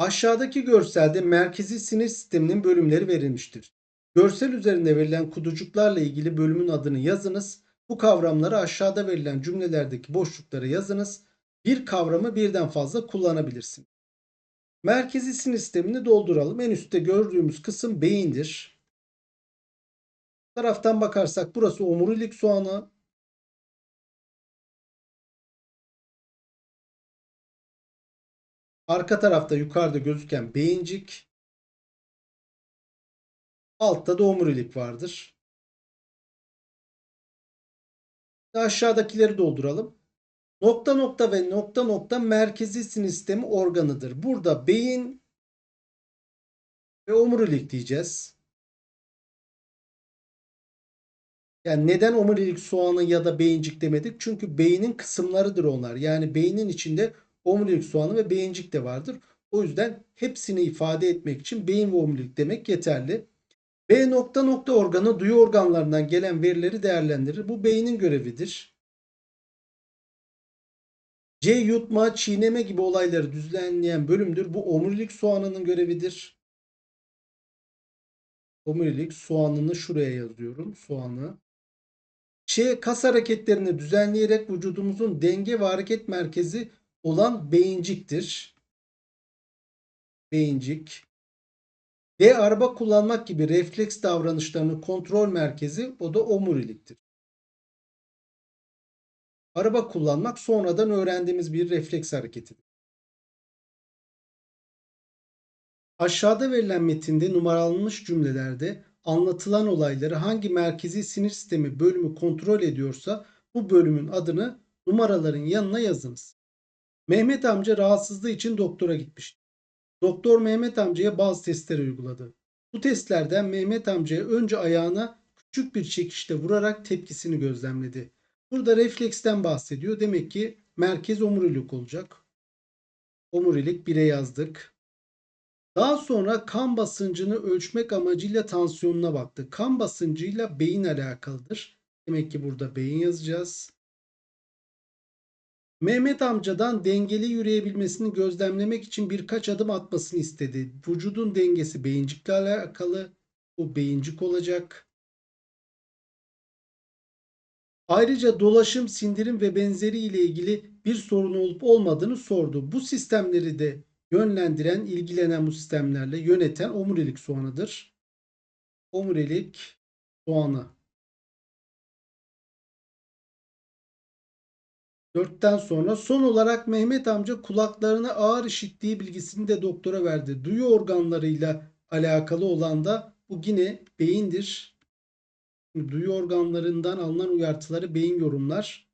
Aşağıdaki görselde merkezi sinir sisteminin bölümleri verilmiştir. Görsel üzerinde verilen kutucuklarla ilgili bölümün adını yazınız. Bu kavramları aşağıda verilen cümlelerdeki boşluklara yazınız. Bir kavramı birden fazla kullanabilirsin. Merkezi sinir sistemini dolduralım. En üstte gördüğümüz kısım beyindir. Bu taraftan bakarsak burası omurilik soğanı. Arka tarafta yukarıda gözüken beyincik. Altta da omurilik vardır. Aşağıdakileri dolduralım. Nokta nokta ve nokta nokta merkezi sinir sistemi organıdır. Burada beyin ve omurilik diyeceğiz. Yani neden omurilik soğanı ya da beyincik demedik? Çünkü beynin kısımlarıdır onlar. Yani beynin içinde omurilik soğanı ve beyincik de vardır. O yüzden hepsini ifade etmek için beyin ve omurilik demek yeterli. B nokta nokta organı duyu organlarından gelen verileri değerlendirir. Bu beynin görevidir. C yutma, çiğneme gibi olayları düzenleyen bölümdür. Bu omurilik soğanının görevidir. Omurilik soğanını şuraya yazıyorum. Soğanı. Ç kas hareketlerini düzenleyerek vücudumuzun denge ve hareket merkezi olan beyinciktir. Beyincik. D araba kullanmak gibi refleks davranışlarının kontrol merkezi o da omuriliktir. Araba kullanmak sonradan öğrendiğimiz bir refleks hareketidir. Aşağıda verilen metinde numaralanmış cümlelerde anlatılan olayları hangi merkezi sinir sistemi bölümü kontrol ediyorsa bu bölümün adını numaraların yanına yazınız. Mehmet amca rahatsızlığı için doktora gitmişti. Doktor Mehmet amcaya bazı testler uyguladı. Bu testlerden Mehmet amcaya önce ayağına küçük bir çekişte vurarak tepkisini gözlemledi. Burada refleksten bahsediyor. Demek ki merkez omurilik olacak. Omurilik 1'e yazdık. Daha sonra kan basıncını ölçmek amacıyla tansiyonuna baktı. Kan basıncıyla beyin alakalıdır. Demek ki burada beyin yazacağız. Mehmet amcadan dengeli yürüyebilmesini gözlemlemek için birkaç adım atmasını istedi. Vücudun dengesi beyincikle alakalı. Bu beyincik olacak. Ayrıca dolaşım, sindirim ve benzeri ile ilgili bir sorun olup olmadığını sordu. Bu sistemleri de yönlendiren, ilgilenen bu sistemlerle yöneten omurilik soğanıdır. Omurilik soğanı. Dörtten sonra son olarak Mehmet amca kulaklarına ağır işittiği bilgisini de doktora verdi. Duyu organlarıyla alakalı olan da bu yine beyindir. Duyu organlarından alınan uyartıları beyin yorumlar.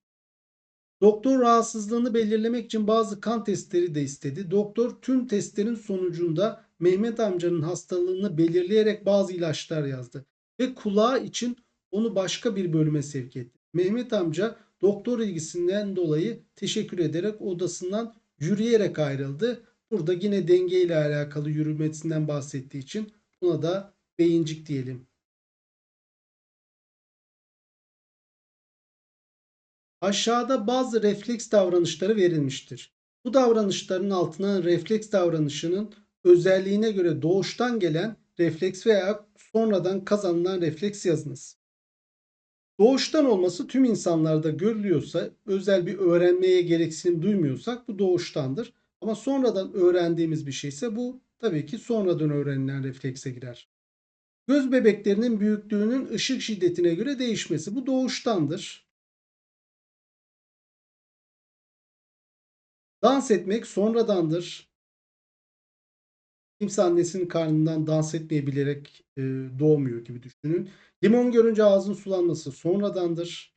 Doktor rahatsızlığını belirlemek için bazı kan testleri de istedi. Doktor tüm testlerin sonucunda Mehmet amcanın hastalığını belirleyerek bazı ilaçlar yazdı. Ve kulağı için onu başka bir bölüme sevk etti. Mehmet amca doktor ilgisinden dolayı teşekkür ederek odasından yürüyerek ayrıldı. Burada yine denge ile alakalı yürümesinden bahsettiği için buna da beyincik diyelim. Aşağıda bazı refleks davranışları verilmiştir. Bu davranışların altına refleks davranışının özelliğine göre doğuştan gelen refleks veya sonradan kazanılan refleks yazınız. Doğuştan olması tüm insanlarda görülüyorsa, özel bir öğrenmeye gereksinim duymuyorsak bu doğuştandır. Ama sonradan öğrendiğimiz bir şeyse bu tabii ki sonradan öğrenilen reflekse girer. Göz bebeklerinin büyüklüğünün ışık şiddetine göre değişmesi bu doğuştandır. Dans etmek sonradandır. Kimse annesinin karnından dans etmeyebilerek e, doğmuyor gibi düşünün. Limon görünce ağzın sulanması sonradandır.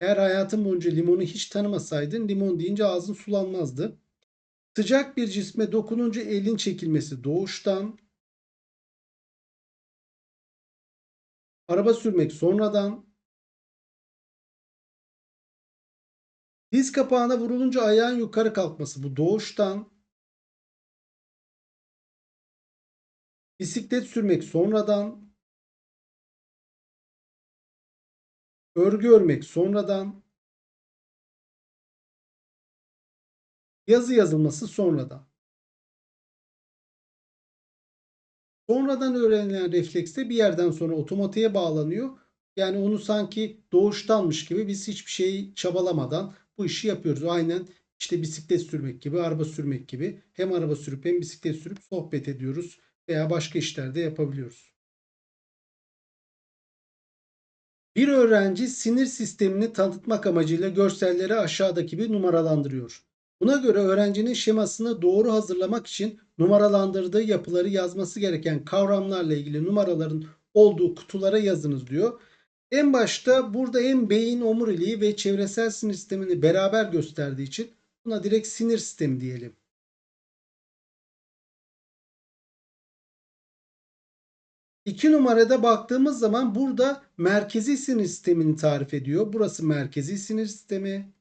Eğer hayatın boyunca limonu hiç tanımasaydın limon deyince ağzın sulanmazdı. Sıcak bir cisme dokununca elin çekilmesi doğuştan. Araba sürmek sonradan. Diz kapağına vurulunca ayağın yukarı kalkması bu doğuştan. Bisiklet sürmek sonradan. Örgü örmek sonradan. Yazı yazılması sonradan. Sonradan öğrenilen reflekste bir yerden sonra otomatiğe bağlanıyor. Yani onu sanki doğuştanmış gibi biz hiçbir şeyi çabalamadan bu işi yapıyoruz. Aynen işte bisiklet sürmek gibi, araba sürmek gibi. Hem araba sürüp hem bisiklet sürüp sohbet ediyoruz veya başka işlerde yapabiliyoruz. Bir öğrenci sinir sistemini tanıtmak amacıyla görselleri aşağıdaki gibi numaralandırıyor. Buna göre öğrencinin şemasını doğru hazırlamak için numaralandırdığı yapıları yazması gereken kavramlarla ilgili numaraların olduğu kutulara yazınız diyor. En başta burada hem beyin omuriliği ve çevresel sinir sistemini beraber gösterdiği için buna direkt sinir sistemi diyelim. İki numarada baktığımız zaman burada merkezi sinir sistemini tarif ediyor. Burası merkezi sinir sistemi.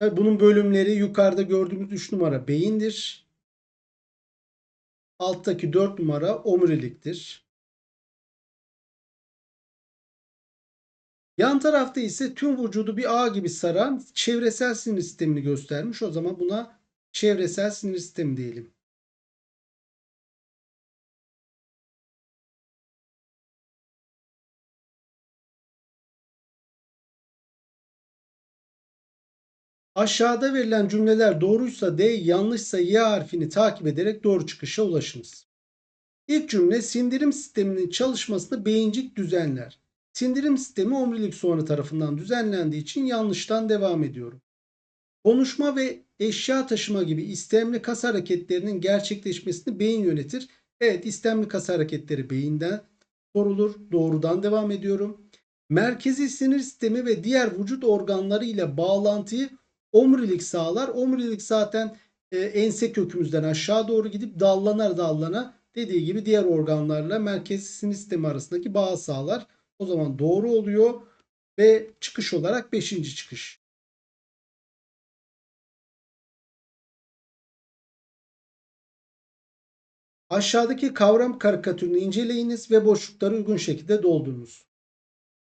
Bunun bölümleri yukarıda gördüğümüz 3 numara beyindir. Alttaki 4 numara omuriliktir. Yan tarafta ise tüm vücudu bir ağ gibi saran çevresel sinir sistemini göstermiş. O zaman buna çevresel sinir sistemi diyelim. Aşağıda verilen cümleler doğruysa D, yanlışsa Y harfini takip ederek doğru çıkışa ulaşınız. İlk cümle sindirim sisteminin çalışmasını beyincik düzenler. Sindirim sistemi omurilik soğanı tarafından düzenlendiği için yanlıştan devam ediyorum. Konuşma ve eşya taşıma gibi istemli kas hareketlerinin gerçekleşmesini beyin yönetir. Evet istemli kas hareketleri beyinden sorulur. Doğrudan devam ediyorum. Merkezi sinir sistemi ve diğer vücut organları ile bağlantıyı omurilik sağlar. Omurilik zaten e, ense kökümüzden aşağı doğru gidip dallana dallana dediği gibi diğer organlarla merkezi sinir sistemi arasındaki bağı sağlar. O zaman doğru oluyor ve çıkış olarak 5. çıkış. Aşağıdaki kavram karikatürünü inceleyiniz ve boşlukları uygun şekilde doldurunuz.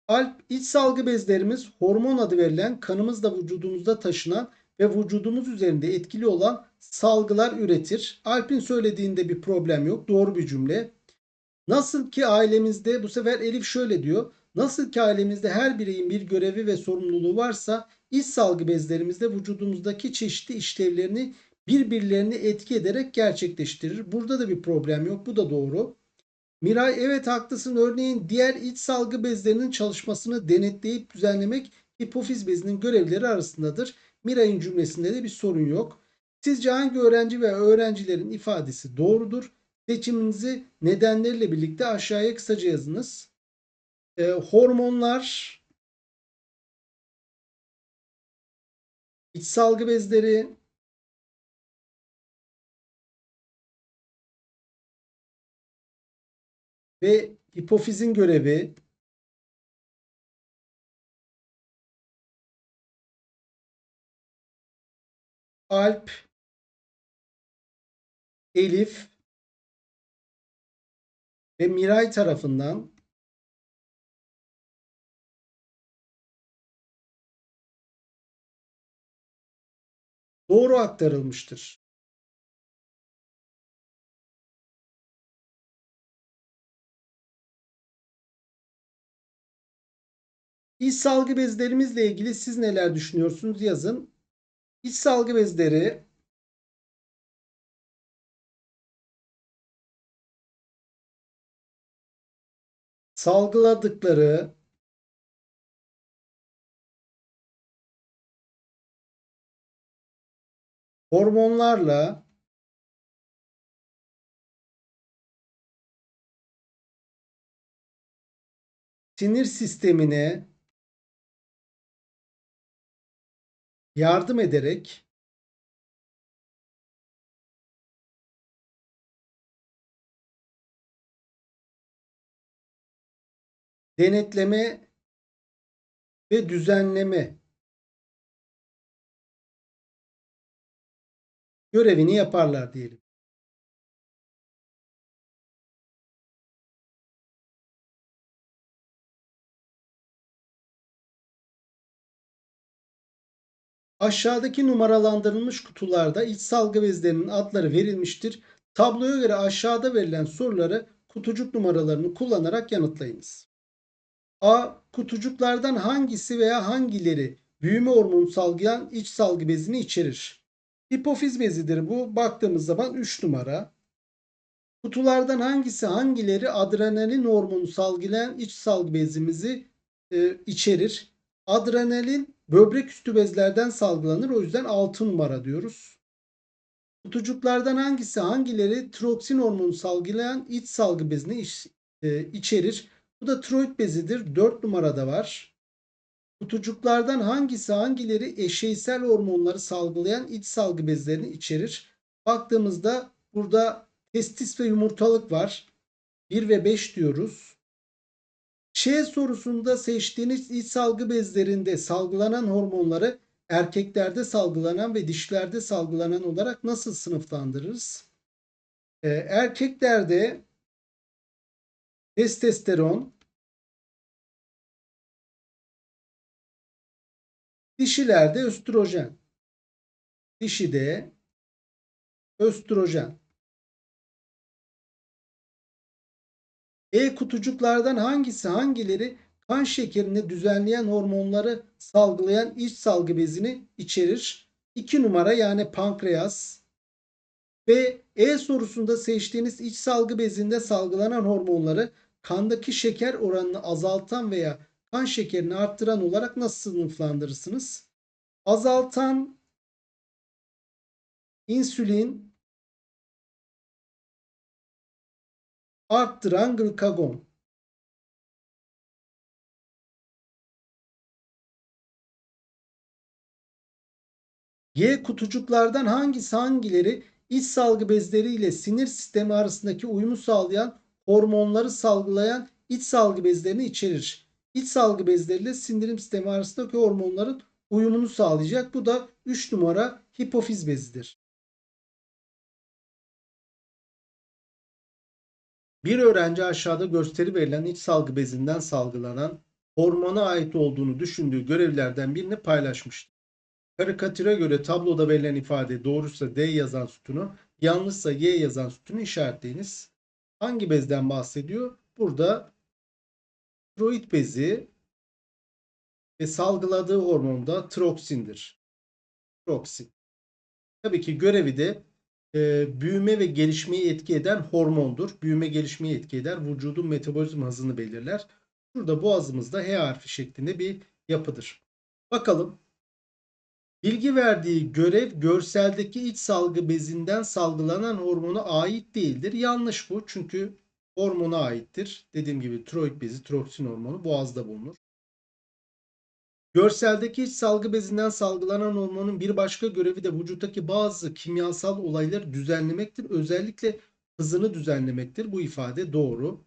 Alp iç salgı bezlerimiz hormon adı verilen kanımızda vücudumuzda taşınan ve vücudumuz üzerinde etkili olan salgılar üretir. Alp'in söylediğinde bir problem yok. Doğru bir cümle. Nasıl ki ailemizde bu sefer Elif şöyle diyor. Nasıl ki ailemizde her bireyin bir görevi ve sorumluluğu varsa iç salgı bezlerimizde vücudumuzdaki çeşitli işlevlerini birbirlerini etki ederek gerçekleştirir. Burada da bir problem yok. Bu da doğru. Miray evet haklısın. Örneğin diğer iç salgı bezlerinin çalışmasını denetleyip düzenlemek hipofiz bezinin görevleri arasındadır. Miray'ın cümlesinde de bir sorun yok. Sizce hangi öğrenci veya öğrencilerin ifadesi doğrudur? Seçiminizi nedenleriyle birlikte aşağıya kısaca yazınız. E, hormonlar, iç salgı bezleri, ve hipofizin görevi Alp, Elif ve Miray tarafından doğru aktarılmıştır. İç salgı bezlerimizle ilgili siz neler düşünüyorsunuz yazın. İç salgı bezleri salgıladıkları hormonlarla sinir sistemine yardım ederek denetleme ve düzenleme görevini yaparlar diyelim. Aşağıdaki numaralandırılmış kutularda iç salgı bezlerinin adları verilmiştir. Tabloya göre aşağıda verilen soruları kutucuk numaralarını kullanarak yanıtlayınız. A. Kutucuklardan hangisi veya hangileri büyüme hormonu salgılayan iç salgı bezini içerir? Hipofiz bezidir bu. Baktığımız zaman 3 numara. Kutulardan hangisi hangileri adrenalin hormonu salgılayan iç salgı bezimizi e, içerir? Adrenalin böbrek üstü bezlerden salgılanır. O yüzden 6 numara diyoruz. Kutucuklardan hangisi hangileri tiroksin hormonu salgılayan iç salgı bezini iç, e, içerir? Bu da tiroid bezidir. 4 numarada var. Kutucuklardan hangisi hangileri eşeysel hormonları salgılayan iç salgı bezlerini içerir? Baktığımızda burada testis ve yumurtalık var. 1 ve 5 diyoruz. Ç sorusunda seçtiğiniz iç salgı bezlerinde salgılanan hormonları erkeklerde salgılanan ve dişlerde salgılanan olarak nasıl sınıflandırırız? Ee, erkeklerde testosteron, dişilerde östrojen, dişide östrojen. E kutucuklardan hangisi hangileri kan şekerini düzenleyen hormonları salgılayan iç salgı bezini içerir? 2 numara yani pankreas. Ve E sorusunda seçtiğiniz iç salgı bezinde salgılanan hormonları kandaki şeker oranını azaltan veya kan şekerini arttıran olarak nasıl sınıflandırırsınız? Azaltan insülin, arttıran glikagon. Y kutucuklardan hangisi hangileri iç salgı bezleri ile sinir sistemi arasındaki uyumu sağlayan hormonları salgılayan iç salgı bezlerini içerir. İç salgı bezleriyle sindirim sistemi arasındaki hormonların uyumunu sağlayacak. Bu da 3 numara hipofiz bezidir. Bir öğrenci aşağıda gösteri verilen iç salgı bezinden salgılanan hormona ait olduğunu düşündüğü görevlerden birini paylaşmıştır. Karikatüre göre tabloda verilen ifade doğruysa D yazan sütunu, yanlışsa Y yazan sütunu işaretleyiniz. Hangi bezden bahsediyor? Burada tiroid bezi ve salgıladığı hormon da tiroksindir. Tiroksin. Tabii ki görevi de e, büyüme ve gelişmeyi etki eden hormondur. Büyüme gelişmeyi etki eder. Vücudun metabolizma hızını belirler. Burada boğazımızda H harfi şeklinde bir yapıdır. Bakalım. Bilgi verdiği görev görseldeki iç salgı bezinden salgılanan hormona ait değildir. Yanlış bu. Çünkü hormona aittir. Dediğim gibi tiroid bezi, tiroksin hormonu boğazda bulunur. Görseldeki iç salgı bezinden salgılanan hormonun bir başka görevi de vücuttaki bazı kimyasal olayları düzenlemektir. Özellikle hızını düzenlemektir. Bu ifade doğru.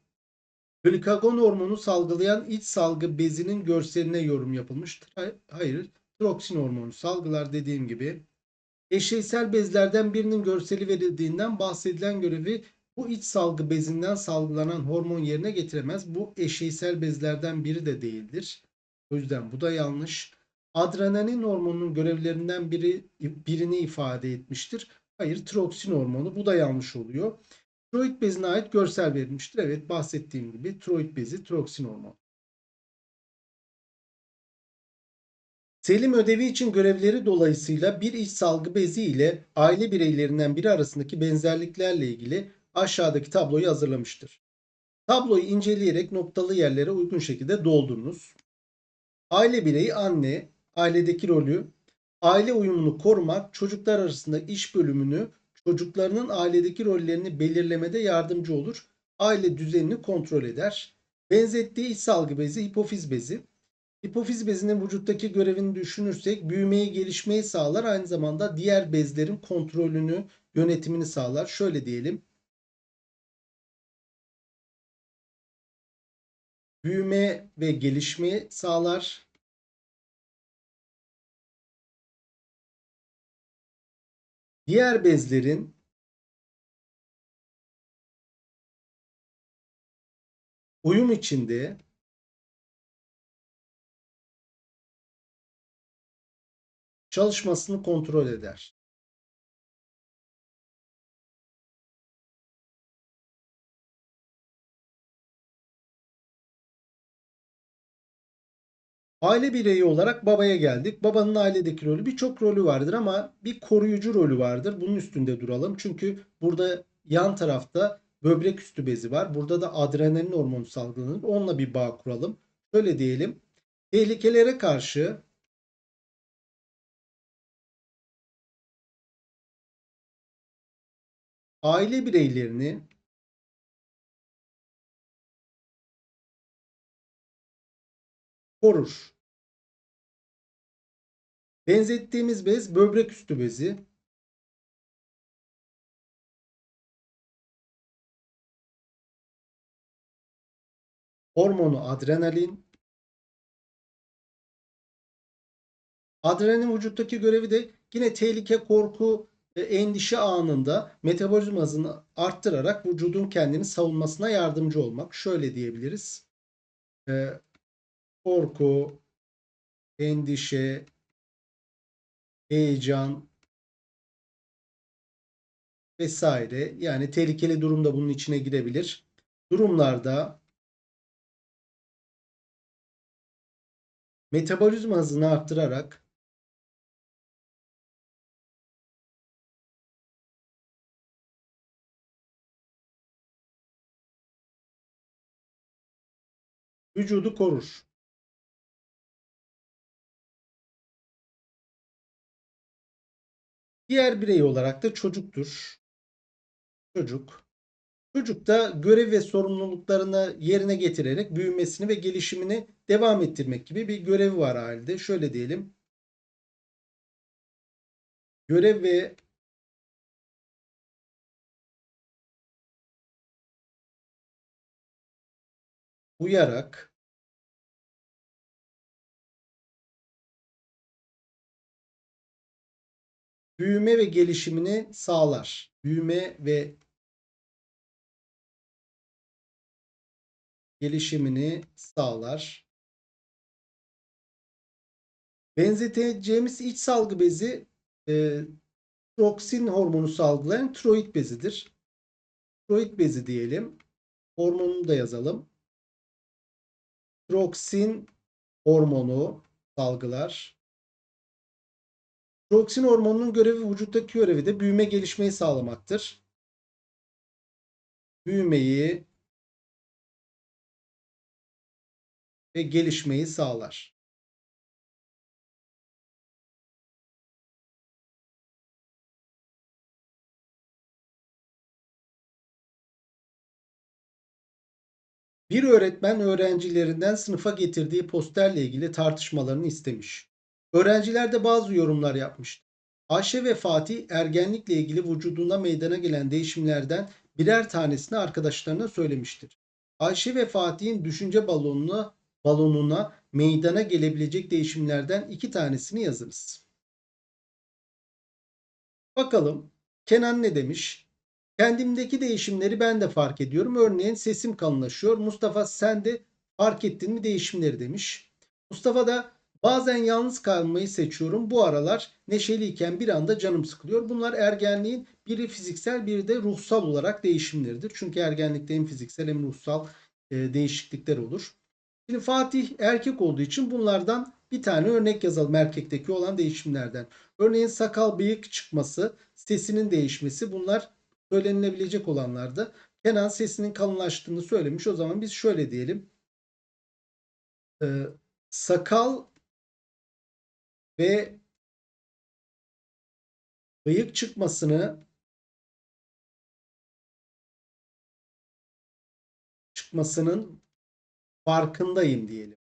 Glikagon hormonu salgılayan iç salgı bezinin görseline yorum yapılmıştır. Hayır. Tiroksin hormonu salgılar dediğim gibi. Eşeysel bezlerden birinin görseli verildiğinden bahsedilen görevi bu iç salgı bezinden salgılanan hormon yerine getiremez. Bu eşeysel bezlerden biri de değildir. O yüzden bu da yanlış. Adrenalin hormonunun görevlerinden biri birini ifade etmiştir. Hayır, tiroksin hormonu. Bu da yanlış oluyor. Tiroid bezine ait görsel verilmiştir. Evet, bahsettiğim gibi tiroid bezi tiroksin hormonu. Selim ödevi için görevleri dolayısıyla bir iç salgı bezi ile aile bireylerinden biri arasındaki benzerliklerle ilgili aşağıdaki tabloyu hazırlamıştır. Tabloyu inceleyerek noktalı yerlere uygun şekilde doldurunuz. Aile bireyi anne, ailedeki rolü, aile uyumunu korumak, çocuklar arasında iş bölümünü, çocuklarının ailedeki rollerini belirlemede yardımcı olur. Aile düzenini kontrol eder. Benzettiği iç salgı bezi hipofiz bezi. Hipofiz bezinin vücuttaki görevini düşünürsek büyümeyi, gelişmeyi sağlar. Aynı zamanda diğer bezlerin kontrolünü, yönetimini sağlar. Şöyle diyelim. büyüme ve gelişme sağlar. Diğer bezlerin uyum içinde çalışmasını kontrol eder. Aile bireyi olarak babaya geldik. Babanın ailedeki rolü birçok rolü vardır ama bir koruyucu rolü vardır. Bunun üstünde duralım. Çünkü burada yan tarafta böbrek üstü bezi var. Burada da adrenalin hormonu salgılanır. Onunla bir bağ kuralım. Şöyle diyelim. Tehlikelere karşı aile bireylerini korur. Benzettiğimiz bez böbrek üstü bezi. Hormonu adrenalin. Adrenalin vücuttaki görevi de yine tehlike, korku, endişe anında metabolizm hızını arttırarak vücudun kendini savunmasına yardımcı olmak. Şöyle diyebiliriz. E, korku, endişe, heyecan vesaire yani tehlikeli durumda bunun içine girebilir. Durumlarda metabolizma hızını arttırarak vücudu korur. Diğer birey olarak da çocuktur. Çocuk. Çocuk da görev ve sorumluluklarını yerine getirerek büyümesini ve gelişimini devam ettirmek gibi bir görevi var halde. Şöyle diyelim. Görev ve uyarak büyüme ve gelişimini sağlar. Büyüme ve gelişimini sağlar. Benzeteceğimiz iç salgı bezi e, troksin hormonu salgılayan tiroid bezidir. Tiroid bezi diyelim. Hormonunu da yazalım. Troksin hormonu salgılar. Troksin hormonunun görevi vücuttaki görevi de büyüme gelişmeyi sağlamaktır. Büyümeyi ve gelişmeyi sağlar. Bir öğretmen öğrencilerinden sınıfa getirdiği posterle ilgili tartışmalarını istemiş. Öğrenciler de bazı yorumlar yapmıştı. Ayşe ve Fatih ergenlikle ilgili vücudunda meydana gelen değişimlerden birer tanesini arkadaşlarına söylemiştir. Ayşe ve Fatih'in düşünce balonuna, balonuna meydana gelebilecek değişimlerden iki tanesini yazınız. Bakalım Kenan ne demiş? Kendimdeki değişimleri ben de fark ediyorum. Örneğin sesim kalınlaşıyor. Mustafa sen de fark ettin mi değişimleri demiş. Mustafa da bazen yalnız kalmayı seçiyorum. Bu aralar neşeliyken bir anda canım sıkılıyor. Bunlar ergenliğin biri fiziksel biri de ruhsal olarak değişimleridir. Çünkü ergenlikte hem fiziksel hem ruhsal e, değişiklikler olur. Şimdi Fatih erkek olduğu için bunlardan bir tane örnek yazalım erkekteki olan değişimlerden. Örneğin sakal bıyık çıkması, sesinin değişmesi bunlar söylenilebilecek olanlardı. Kenan sesinin kalınlaştığını söylemiş. O zaman biz şöyle diyelim. Ee, sakal ve bıyık çıkmasını çıkmasının farkındayım diyelim.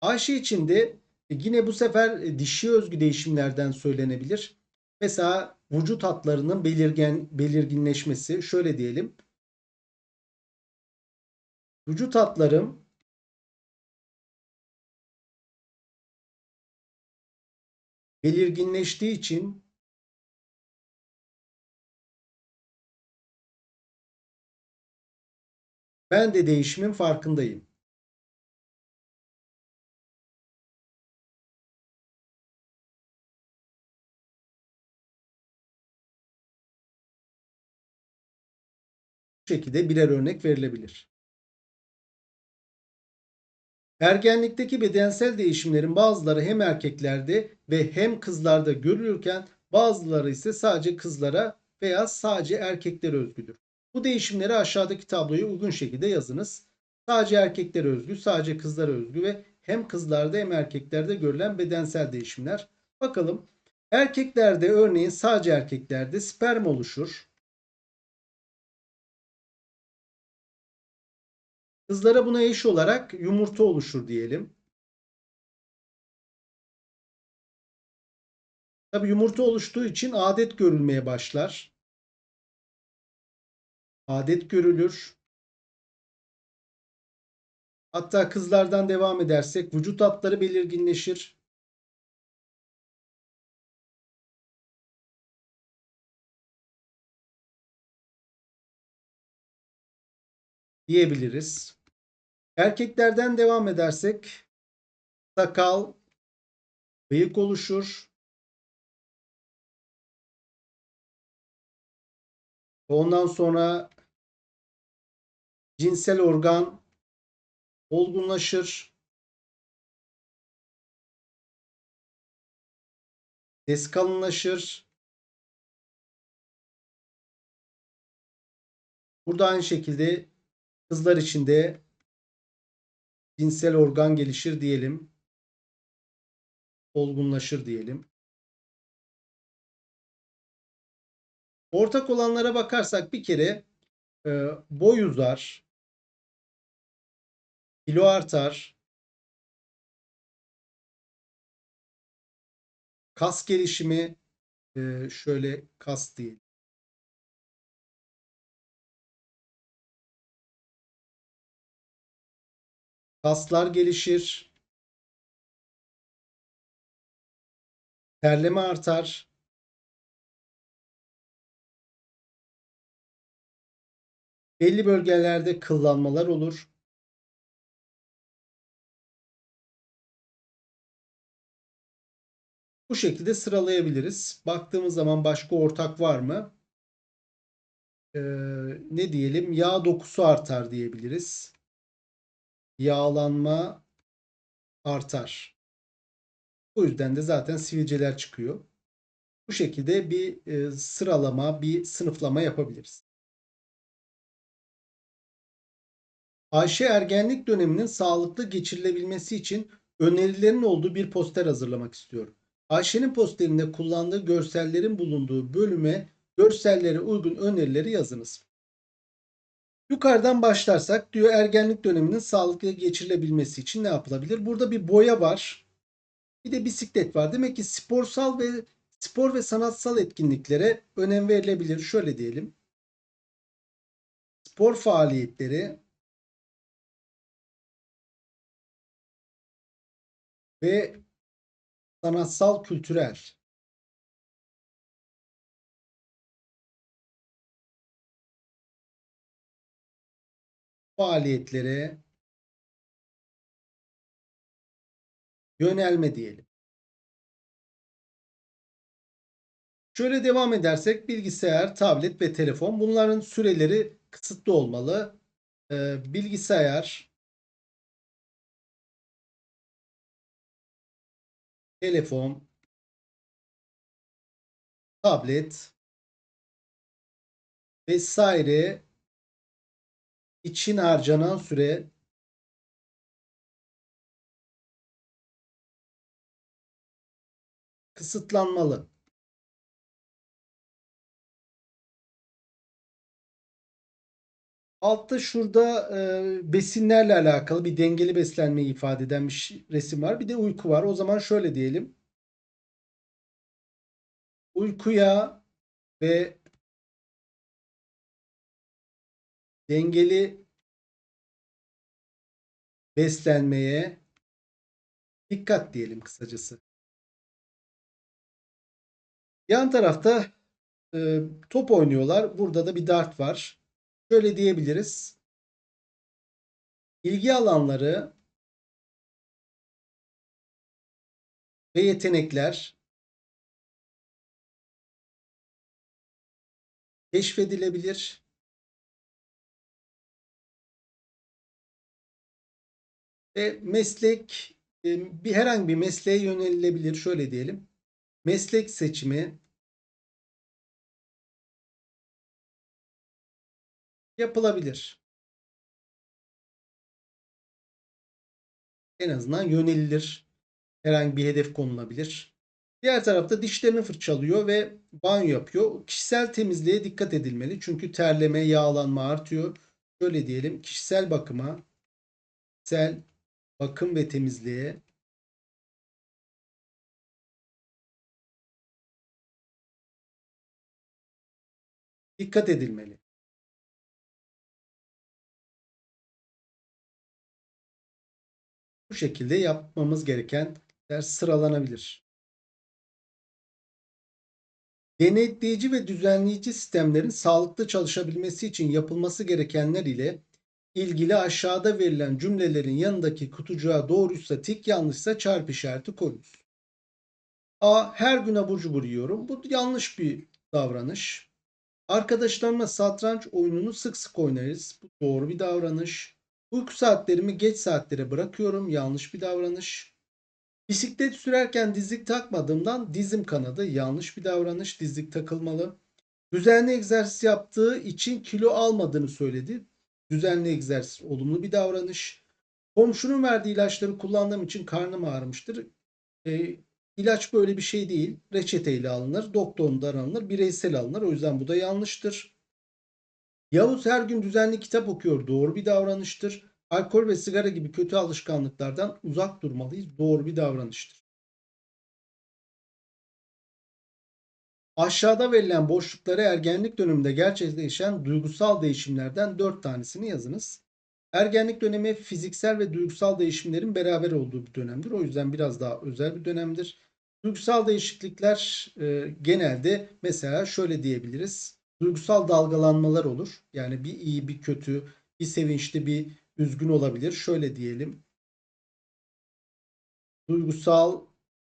Ayşe için de yine bu sefer dişi özgü değişimlerden söylenebilir. Mesela vücut hatlarının belirgen belirginleşmesi. Şöyle diyelim. Vücut hatlarım belirginleştiği için ben de değişimin farkındayım. Bu şekilde birer örnek verilebilir. Ergenlikteki bedensel değişimlerin bazıları hem erkeklerde ve hem kızlarda görülürken bazıları ise sadece kızlara veya sadece erkeklere özgüdür. Bu değişimleri aşağıdaki tabloya uygun şekilde yazınız. Sadece erkeklere özgü, sadece kızlara özgü ve hem kızlarda hem erkeklerde görülen bedensel değişimler. Bakalım erkeklerde örneğin sadece erkeklerde sperm oluşur. Kızlara buna eş olarak yumurta oluşur diyelim. Tabi yumurta oluştuğu için adet görülmeye başlar. Adet görülür. Hatta kızlardan devam edersek vücut hatları belirginleşir. diyebiliriz. Erkeklerden devam edersek sakal, bıyık oluşur. Ondan sonra cinsel organ olgunlaşır. Ses kalınlaşır. Burada aynı şekilde kızlar için de cinsel organ gelişir diyelim. Olgunlaşır diyelim. Ortak olanlara bakarsak bir kere e, boy uzar, kilo artar, kas gelişimi e, şöyle kas değil. Kaslar gelişir. Terleme artar. Belli bölgelerde kıllanmalar olur. Bu şekilde sıralayabiliriz. Baktığımız zaman başka ortak var mı? Ee, ne diyelim? Yağ dokusu artar diyebiliriz. Yağlanma artar. Bu yüzden de zaten sivilceler çıkıyor. Bu şekilde bir e, sıralama, bir sınıflama yapabiliriz. Ayşe ergenlik döneminin sağlıklı geçirilebilmesi için önerilerin olduğu bir poster hazırlamak istiyorum. Ayşe'nin posterinde kullandığı görsellerin bulunduğu bölüme görsellere uygun önerileri yazınız. Yukarıdan başlarsak diyor ergenlik döneminin sağlıklı geçirilebilmesi için ne yapılabilir? Burada bir boya var. Bir de bisiklet var. Demek ki sporsal ve spor ve sanatsal etkinliklere önem verilebilir. Şöyle diyelim. Spor faaliyetleri ve sanatsal kültürel faaliyetlere yönelme diyelim. Şöyle devam edersek bilgisayar, tablet ve telefon bunların süreleri kısıtlı olmalı. Ee, bilgisayar, telefon, tablet vesaire için harcanan süre kısıtlanmalı. Altta şurada e, besinlerle alakalı bir dengeli beslenmeyi ifade eden bir resim var. Bir de uyku var. O zaman şöyle diyelim. Uykuya ve dengeli beslenmeye dikkat diyelim kısacası. Yan tarafta e, top oynuyorlar. Burada da bir dart var. Şöyle diyebiliriz. İlgi alanları ve yetenekler keşfedilebilir Ve meslek e, bir herhangi bir mesleğe yönelilebilir. Şöyle diyelim. Meslek seçimi yapılabilir. En azından yönelilir. Herhangi bir hedef konulabilir. Diğer tarafta dişlerini fırçalıyor ve banyo yapıyor. Kişisel temizliğe dikkat edilmeli. Çünkü terleme, yağlanma artıyor. Şöyle diyelim kişisel bakıma, kişisel bakım ve temizliğe dikkat edilmeli. Bu şekilde yapmamız gereken ders sıralanabilir. Denetleyici ve düzenleyici sistemlerin sağlıklı çalışabilmesi için yapılması gerekenler ile ilgili aşağıda verilen cümlelerin yanındaki kutucuğa doğruysa tik yanlışsa çarpı işareti koyunuz. A. Her gün abur cubur yiyorum. Bu yanlış bir davranış. Arkadaşlarımla satranç oyununu sık sık oynarız. Bu doğru bir davranış. Uyku saatlerimi geç saatlere bırakıyorum. Yanlış bir davranış. Bisiklet sürerken dizlik takmadığımdan dizim kanadı. Yanlış bir davranış. Dizlik takılmalı. Düzenli egzersiz yaptığı için kilo almadığını söyledi. Düzenli egzersiz olumlu bir davranış. Komşunun verdiği ilaçları kullandığım için karnım ağrımıştır. E, ilaç böyle bir şey değil. Reçeteyle alınır, doktorundan alınır, bireysel alınır. O yüzden bu da yanlıştır. Yavuz her gün düzenli kitap okuyor. Doğru bir davranıştır. Alkol ve sigara gibi kötü alışkanlıklardan uzak durmalıyız. Doğru bir davranıştır. Aşağıda verilen boşluklara ergenlik döneminde gerçekleşen duygusal değişimlerden 4 tanesini yazınız. Ergenlik dönemi fiziksel ve duygusal değişimlerin beraber olduğu bir dönemdir. O yüzden biraz daha özel bir dönemdir. Duygusal değişiklikler e, genelde mesela şöyle diyebiliriz. Duygusal dalgalanmalar olur. Yani bir iyi, bir kötü, bir sevinçli, bir üzgün olabilir. Şöyle diyelim. Duygusal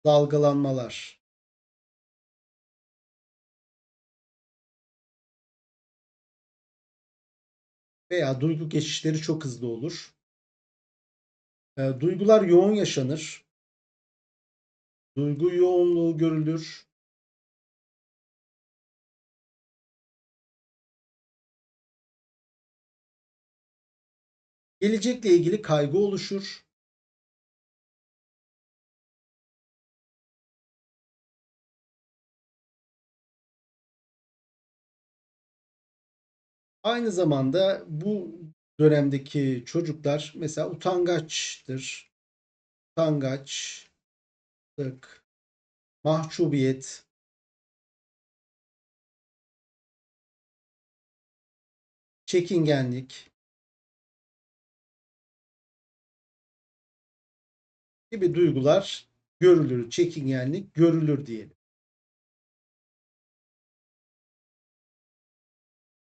dalgalanmalar. Veya duygu geçişleri çok hızlı olur. E, duygular yoğun yaşanır. Duygu yoğunluğu görülür. Gelecekle ilgili kaygı oluşur. Aynı zamanda bu dönemdeki çocuklar mesela utangaçtır. Utangaçlık, mahcubiyet, çekingenlik gibi duygular görülür. Çekingenlik görülür diyelim.